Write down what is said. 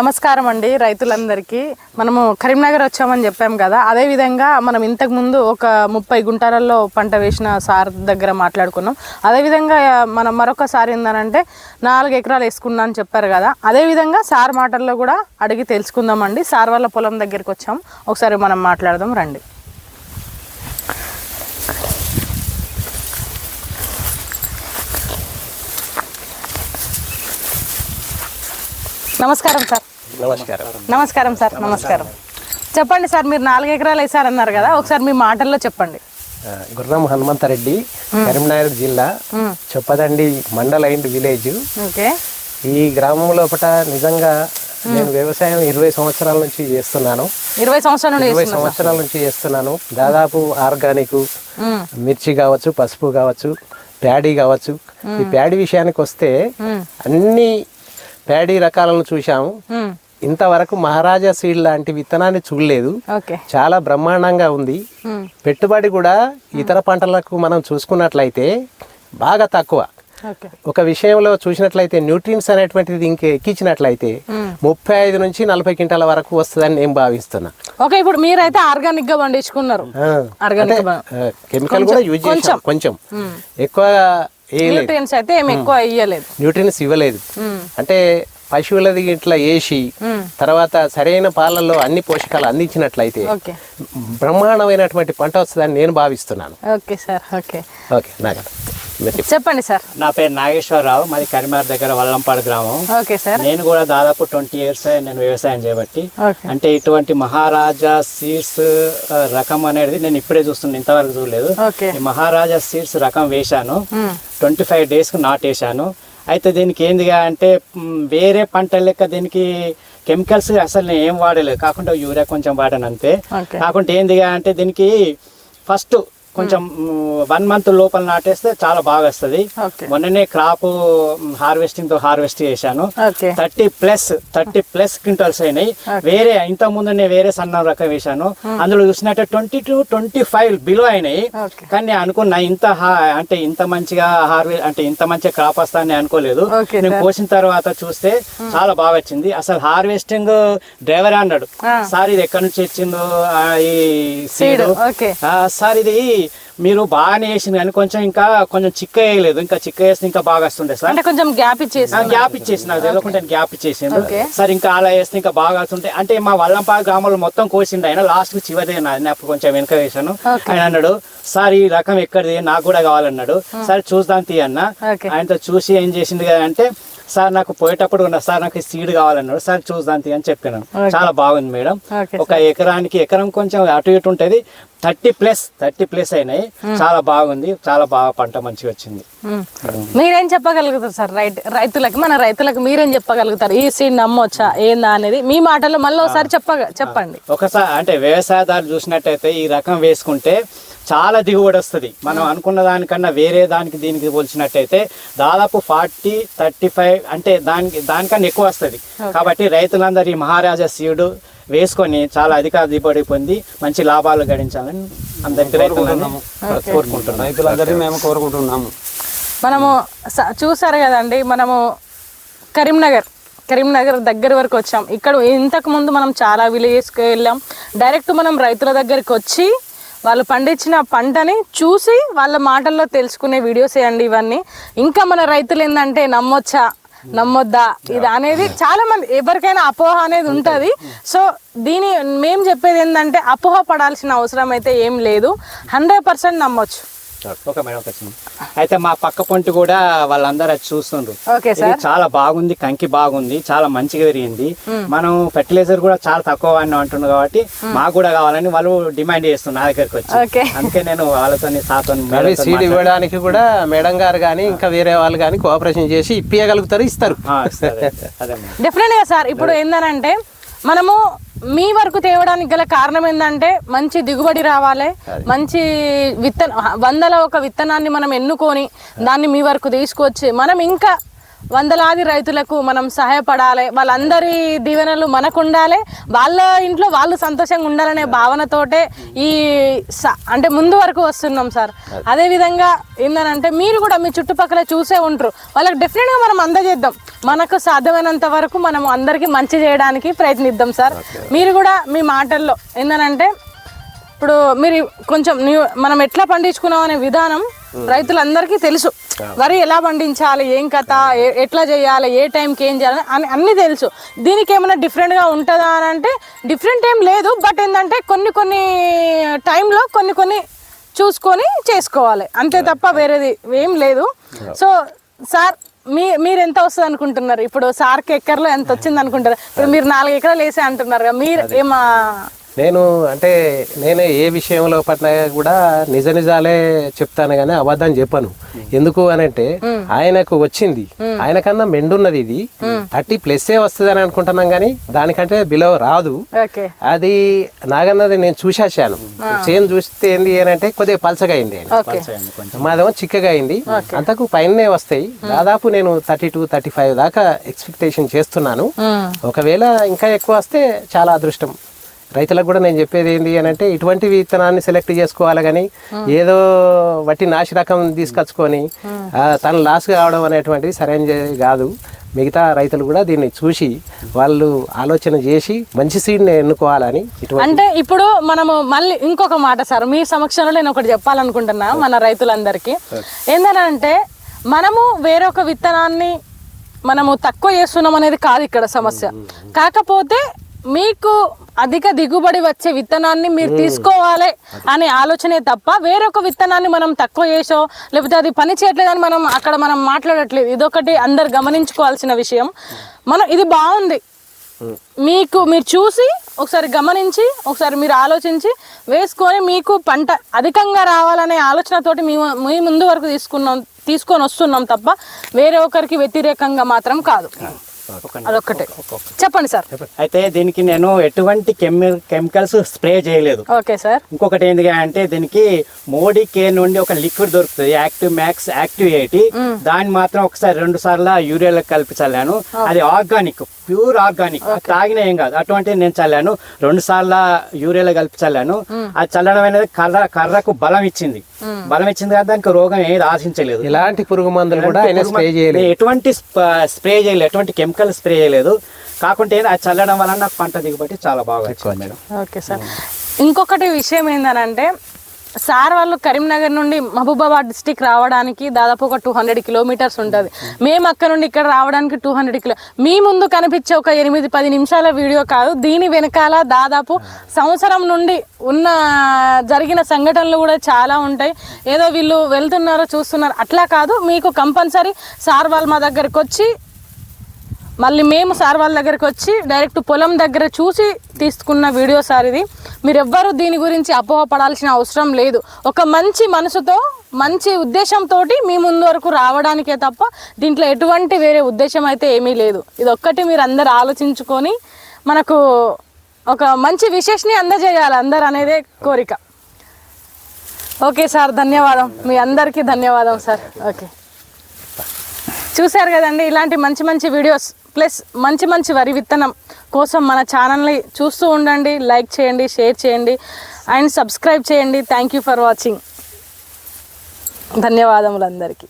నమస్కారం అండి రైతులందరికీ. మనము కరీంనగర్ వచ్చామని చెప్పాం కదా అదేవిధంగా మనం ఇంతకు ముందు ఒక ముప్పై గుంటలలో పంట వేసిన సార్ దగ్గర మాట్లాడుకున్నాం. అదేవిధంగా మనం మరొకసారి ఏందనంటే నాలుగు ఎకరాలు వేసుకున్నా అని చెప్పారు కదా అదేవిధంగా సార్ మాటల్లో కూడా అడిగి తెలుసుకుందామండి. సార్ వాళ్ళ పొలం దగ్గరికి వచ్చాం. ఒకసారి మనం మాట్లాడదాం రండి. నమస్కారం సార్. నమస్కారం. నమస్కారం సార్ నమస్కారం. చెప్పండి సార్ మీరు నాలుగు ఎకరాలు వేసారన్నారు కదా ఒకసారి మీ మాటల్లో చెప్పండి. గుర్రం హనుమంతరెడ్డి కరీంనగర్ జిల్లా చొప్పదండి మండల్ అండ్ విలేజ్. ఈ గ్రామం లోపల నిజంగా నేను వ్యవసాయం ఇరవై సంవత్సరాల నుంచి చేస్తున్నాను. ఇరవై సంవత్సరాల ఇరవై సంవత్సరాల నుంచి చేస్తున్నాను. దాదాపు ఆర్గానిక్. మిర్చి కావచ్చు పసుపు కావచ్చు ప్యాడీ కావచ్చు. ఈ ప్యాడీ విషయానికి వస్తే అన్ని ప్యాడీ రకాలను చూశాము. మ్మ్. ఇంతవరకు మహారాజా సీడ్ లాంటి విత్తనాన్ని చూడలేదు. చాలా బ్రహ్మాండంగా ఉంది. పెట్టుబడి కూడా ఇతర పంటలకు మనం చూసుకున్నట్లయితే బాగా తక్కువ. ఒక విషయంలో చూసినట్లయితే న్యూట్రియన్స్ అనేటువంటిది ఇంక ఎక్కించినట్లయితే ముప్పై ఐదు నుంచి నలభై క్వింటాల వరకు వస్తుందని నేను భావిస్తున్నా. ఓకే ఇప్పుడు మీరైతే ఆర్గానిక్గా పండించుకున్నారు కెమికల్ కూడా యూజ్ చేసాం కొంచెం. ఎక్కువ న్యూట్రియన్స్ అయితే ఎక్కువ ఇయ్యలేదు. న్యూట్రియన్స్ ఇవ్వలేదు. అంటే పశువులది ఇట్లా వేసి. తర్వాత సరైన పాలల్లో అన్ని పోషకాలు అందించినట్లయితే ఓకే. బ్రహ్మాండమైనటువంటి పంట వస్తుందని నేను భావిస్తున్నాను. Okay sir okay. ఓకే చెప్పండి. సార్. నా పేరు నాగేశ్వరరావు మాది కరీంనగర్ దగ్గర వల్లంపాడు గ్రామం. Okay sir. నేను కూడా దాదాపు ట్వంటీ ఇయర్స్ నేను వ్యవసాయం చేయబట్టి అంటే ఇటువంటి మహారాజా సీడ్స్ రకం అనేది నేను ఇప్పుడే చూస్తున్నాను ఇంతవరకు చూడలేదు. ఈ మహారాజా సీడ్స్ రకం వేశాను. ట్వంటీ ఫైవ్ డేస్కి నాటేశాను. అయితే దీనికి ఏందిగా అంటే వేరే పంట లెక్క దీనికి కెమికల్స్ అసలు నేను ఏం వాడలేదు. కాకుండా యూరియా కొంచెం వాడాను అంతే. కాకుంటే ఏందిగా అంటే దీనికి ఫస్ట్ కొంచెం వన్ మంత్ లోపల నాటేస్తే చాలా బాగా వస్తుంది. మొన్ననే క్రాప్ హార్వెస్టింగ్తో హార్వెస్ట్ చేశాను. Thirty plus thirty plus quintals అయినాయి. వేరే ఇంత ముందు నేను వేరే సన్న రకం వేశాను. అందులో చూసినట్టే twenty two twenty five below అయినాయి. కానీ నేను అనుకున్నా ఇంత అంటే ఇంత మంచిగా హార్వెస్ట్ అంటే ఇంత మంచిగా క్రాప్ వస్తానని అనుకోలేదు. ఓకే నేను. కోసిన తర్వాత చూస్తే చాలా బాగా వచ్చింది. అసలు హార్వెస్టింగ్ డ్రైవర్ అన్నాడు. సార్ ఇది ఎక్కడి నుంచి వచ్చిందో ఈ సీడ్ సార్ ఇది మీరు బాగానే వేసింది కానీ కొంచెం ఇంకా కొంచెం చిక్క వేయలేదు. ఇంకా చిక్క వేస్తే ఇంకా బాగా వస్తుండే సార్. అంటే కొంచెం గ్యాప్ ఇచ్చేసి. గ్యాప్ ఇచ్చేసి నాకు తెలియకుండా గ్యాప్ ఇచ్చేసిండు. సార్ ఇంకా అలా వేస్తే ఇంకా బాగా వస్తుంటే అంటే మా వల్లంపాడు గ్రామంలో మొత్తం కోసిండు ఆయన. లాస్ట్ చివరి అప్పుడు కొంచెం వెనక వేసాను. ఆయన అన్నాడు సార్ ఈ రకం ఎక్కడిది? నాకు కూడా కావాలన్నాడు. సరే చూద్దాం తీ అన్న. ఆయనతో చూసి ఏం చేసింది కదా అంటే సార్ నాకు పోయేటప్పుడు ఉన్న సార్ నాకు సీడ్ కావాలన్నాడు. సార్ చూద్దాం అని చెప్పాను ఓకే. చాలా బాగుంది మేడం. ఒక ఎకరానికి ఎకరం కొంచెం అటు ఇటు ఉంటది. థర్టీ ప్లస్ థర్టీ ప్లస్ అయినాయి. చాలా బాగుంది. చాలా బాగా పంట మంచిగా వచ్చింది. మీరేం చెప్పగలుగుతారు సార్? రైట్ రైతులకి మన రైతులకు మీరేం చెప్పగలుగుతారు? ఈ సీడ్ నమ్మొచ్చా? ఏందా అనేది మీ మాటల్లో మళ్ళీ ఒకసారి చెప్ప చెప్పండి. ఒకసారి అంటే వ్యవసాయదారులు చూసినట్టయితే ఈ రకం వేసుకుంటే చాలా దిగుబడి వస్తుంది. మనం అనుకున్న దానికన్నా వేరే దానికి దీనికి పోల్చినట్టయితే దాదాపు ఫార్టీ థర్టీ ఫైవ్ అంటే దానికి దానికన్నా ఎక్కువ వస్తుంది. కాబట్టి రైతులందరూ ఈ మహారాజా సీడు వేసుకొని చాలా అధిక దిగుబడి పొంది మంచి లాభాలు గడించాలని అందరికీ రైతులని కోరుకుంటున్నాం రైతులందరినీ మేము కోరుకుంటున్నాము. మనము స- చూసారు కదండి మనము కరీంనగర్ కరీంనగర్ దగ్గర వరకు వచ్చాం. ఇక్కడ ఇంతకు ముందు మనం చాలా విలేజెస్కి వెళ్ళాం. డైరెక్ట్ మనం రైతుల దగ్గరికి వచ్చి వాళ్ళు పండించిన పంటని చూసి వాళ్ళ మాటల్లో తెలుసుకునే వీడియోస్ వేయండి ఇవన్నీ. ఇంకా మన రైతులు ఏంటంటే నమ్మొచ్చా నమ్మొద్దా? ఇది అనేది చాలా మంది ఎవరికైనా అపోహ అనేది ఉంటుంది. సో దీని మేము చెప్పేది ఏంటంటే అపోహ పడాల్సిన అవసరం అయితే ఏం లేదు. హండ్రెడ్ పర్సెంట్ నమ్మొచ్చు. Okay madam. అయితే మా పక్క పొంటి కూడా వాళ్ళందరూ అది చూస్తుండ్రు. చాలా బాగుంది కంకి బాగుంది చాలా మంచిగా పెరిగింది. మనం ఫెర్టిలైజర్ కూడా చాలా తక్కువ అని అంటున్నారు కాబట్టి మాకు కూడా కావాలని వాళ్ళు డిమాండ్ చేస్తున్నారు నా దగ్గరికి వచ్చి. ఓకే. అందుకే నేను వాళ్ళతో సాతో సీడ్ ఇవ్వడానికి కూడా మేడం గారు కానీ ఇంకా వేరే వాళ్ళు కానీ కోఆపరేషన్ చేసి ఇప్పియగలుగుతారు ఇస్తారు. డెఫినెట్గా సార్ ఇప్పుడు ఏందనంటే మనము మీ వరకు తేవడానికి గల కారణం ఏంటంటే మంచి దిగుబడి రావాలి మంచి విత్తన వందల ఒక విత్తనాన్ని మనం ఎన్నుకొని దాన్ని మీ వరకు తీసుకొచ్చి మనం ఇంకా వందలాది రైతులకు మనం సహాయపడాలి. వాళ్ళందరి దీవెనలు మనకు ఉండాలి వాళ్ళ ఇంట్లో వాళ్ళు సంతోషంగా ఉండాలనే భావనతోటే ఈ అంటే ముందు వరకు వస్తున్నాం సార్. అదే విధంగా ఏంటంటే మీరు కూడా మీ చుట్టుపక్కల చూసే ఉంటారు. వాళ్ళకి డెఫినెట్గా మనం అందజేద్దాం. మనకు సాధ్యమైనంత వరకు మనం అందరికీ మంచి చేయడానికి ప్రయత్నిద్దాం సార్. మీరు కూడా మీ మాటల్లో ఏంటంటే ఇప్పుడు మీరు కొంచెం న్యూ మనం ఎట్లా పండించుకున్నాం అనే విధానం రైతులందరికీ తెలుసు. వరి ఎలా పండించాలి ఏం కథ ఎట్లా చేయాలి ఏ టైంకి ఏం చేయాలి అని అన్నీ తెలుసు. దీనికి ఏమైనా డిఫరెంట్గా ఉంటుందా అని అంటే డిఫరెంట్ ఏం లేదు బట్ ఏంటంటే కొన్ని కొన్ని టైంలో కొన్ని కొన్ని చూసుకొని చేసుకోవాలి. అంతే తప్ప వేరేది ఏం లేదు. సో సార్ మీ మీరు ఎంత వస్తుంది అనుకుంటున్నారు? ఇప్పుడు సార్కి ఎకర్లో ఎంత వచ్చింది అనుకుంటారు? ఇప్పుడు మీరు నాలుగు ఎకరాలు వేసే అంటున్నారు మీరు ఏమా నేను అంటే నేను ఏ విషయంలో పట్ల కూడా నిజ నిజాలే చెప్తాను కానీ అబద్ధం చెప్పను. ఎందుకు అని అంటే ఆయనకు వచ్చింది. ఆయనకన్నా మెండున్నది ఇది. థర్టీ ప్లస్సే వస్తుంది అని అనుకుంటున్నాం కానీ దానికంటే బిలో రాదు. ఓకే. అది నాగన్నది నేను చూసేసాను చేను చూస్తే ఏంది అని అంటే కొద్దిగా పలసగా అయింది ఆయన. మాదేమో చిక్కగా అయింది. అంతకు పైనే వస్తాయి. దాదాపు నేను థర్టీ టూ థర్టీ ఫైవ్ దాకా ఎక్స్పెక్టేషన్ చేస్తున్నాను. ఒకవేళ ఇంకా ఎక్కువ వస్తే చాలా అదృష్టం. రైతులకు కూడా నేను చెప్పేది ఏంటి అని అంటే ఇటువంటి విత్తనాన్ని సెలెక్ట్ చేసుకోవాలి కానీ ఏదో వట్టి నాశ రకం తీసుకొచ్చుకొని తను లాస్ కావడం అనేటువంటిది సరైన కాదు. మిగతా రైతులు కూడా దీన్ని చూసి వాళ్ళు ఆలోచన చేసి మంచి సీడ్ని ఎన్నుకోవాలని అంటే ఇప్పుడు మనము మళ్ళీ ఇంకొక మాట సార్ మీ సమక్షంలో నేను ఒకటి చెప్పాలనుకుంటున్నా మన రైతులందరికీ. ఏంటంటే మనము వేరొక విత్తనాన్ని మనము తక్కువ చేస్తున్నాం అనేది కాదు ఇక్కడ సమస్య. కాకపోతే మీకు అధిక దిగుబడి వచ్చే విత్తనాన్ని మీరు తీసుకోవాలి అనే ఆలోచనే తప్ప వేరొక విత్తనాన్ని మనం తక్కువ చేసో లేకపోతే అది పని చేయట్లేదని మనం అక్కడ మనం మాట్లాడట్లేదు. ఇదొకటి అందరు గమనించుకోవాల్సిన విషయం. మనం ఇది బాగుంది. మీకు మీరు చూసి ఒకసారి గమనించి ఒకసారి మీరు ఆలోచించి వేసుకొని మీకు పంట అధికంగా రావాలనే ఆలోచనతోటి మీ మీ ముందు వరకు తీసుకున్నాం తీసుకొని వస్తున్నాం తప్ప వేరే ఒకరికి వ్యతిరేకంగా మాత్రం కాదు. అదొక్కటే. చెప్పండి సార్. అయితే దీనికి నేను ఎటువంటి కెమి కెమికల్స్ స్ప్రే చేయలేదు. Okay sir. ఇంకొకటి ఏంటి అంటే దీనికి మోడీ కేర్ నుండి ఒక లిక్విడ్ దొరుకుతుంది యాక్టివ్ మ్యాక్స్ యాక్టివ్ ఎయిటీ దాన్ని మాత్రం ఒకసారి రెండు సార్లు యూరియాలో కలిపి చల్లాను. అది ఆర్గానిక్ ప్యూర్ ఆర్గానిక్. తాగిన ఏం కాదు. అటువంటి నేను చల్లాను. రెండు సార్లు యూరియాలో కలిపి చల్లాను. అది చల్లడం అనేది కర్ర కర్రకు బలం ఇచ్చింది. బలం ఇచ్చింది కదా దానికి రోగం ఏది ఆశించలేదు. ఎలాంటి పురుగు మందులు కూడా ఆయన స్ప్రే చేయలేదు. ఎటువంటి స్ప- స్ప్రే చేయలేదు ఎటువంటి కెమికల్ స్ప్రే చేయలేదు. కాకుంటే ఏంది, అది చల్లడం వల్ల నాకు పంట దిగుబడి చాలా బాగా వచ్చింది మేడం. Okay sir. ఇంకొకటి విషయం ఏంటనంటే సార్ వాళ్ళు కరీంనగర్ నుండి మహబూబాబాద్ డిస్టిక్ రావడానికి దాదాపు ఒక టూ హండ్రెడ్ కిలోమీటర్స్ ఉంటుంది. మేము అక్కడ నుండి ఇక్కడ రావడానికి టూ హండ్రెడ్ కిలో మీ ముందు కనిపించే ఒక ఎనిమిది పది నిమిషాల వీడియో కాదు దీని వెనకాల దాదాపు సంవత్సరం నుండి ఉన్న జరిగిన సంఘటనలు కూడా చాలా ఉంటాయి. ఏదో వీళ్ళు వెళ్తున్నారు చూస్తున్నారు. అట్లా కాదు మీకు కంపల్సరీ సార్ వాళ్ళు మా దగ్గరకు వచ్చి మళ్ళీ మేము సార్ వాళ్ళ దగ్గరికి వచ్చి డైరెక్ట్ పొలం దగ్గర చూసి తీసుకున్న వీడియో సార్ ఇది. మీరెవ్వరూ దీని గురించి అపోహ పడాల్సిన అవసరం లేదు. ఒక మంచి మనసుతో మంచి ఉద్దేశంతో మీ ముందు వరకు రావడానికే తప్ప దీంట్లో ఎటువంటి వేరే ఉద్దేశం అయితే ఏమీ లేదు. ఇది ఒక్కటి మీరు అందరు ఆలోచించుకొని మనకు ఒక మంచి విశేషని అందజేయాలి అందరు అనేదే కోరిక. ఓకే సార్ ధన్యవాదం. మీ అందరికీ ధన్యవాదం సార్. ఓకే. చూశారు కదండి ఇలాంటి మంచి మంచి వీడియోస్ ప్లస్ మంచి మంచి వరి విత్తనం కోసం మన ఛానల్ని చూస్తూ ఉండండి లైక్ చేయండి షేర్ చేయండి అండ్ సబ్స్క్రైబ్ చేయండి. థ్యాంక్ యూ ఫర్ వాచింగ్ ధన్యవాదములు అందరికీ.